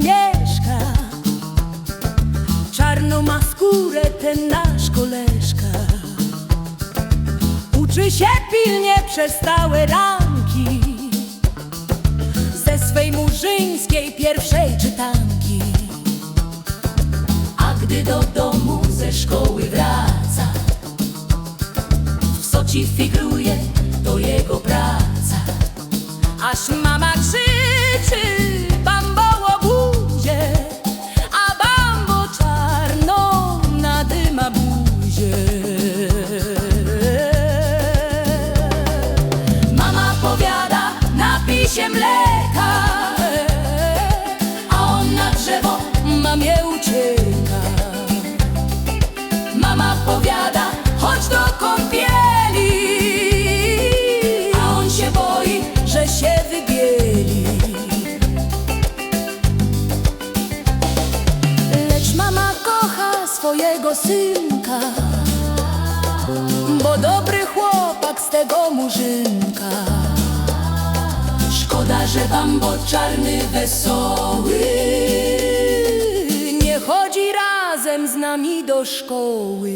mieszka. Czarną ma skórę ten nasz koleżka. Uczy się pilnie przez stałe ranki ze swej murzyńskiej pierwszej czytanki. A gdy do domu ze szkoły wraca, w soci figruje to jego praca. Aż mama krzyczy ucieka. Mama powiada, chodź do kąpieli, a on się boi, że się wybieli. Lecz mama kocha swojego synka, bo dobry chłopak z tego murzynka. Szkoda, że bambo czarny wesoły nami do szkoły.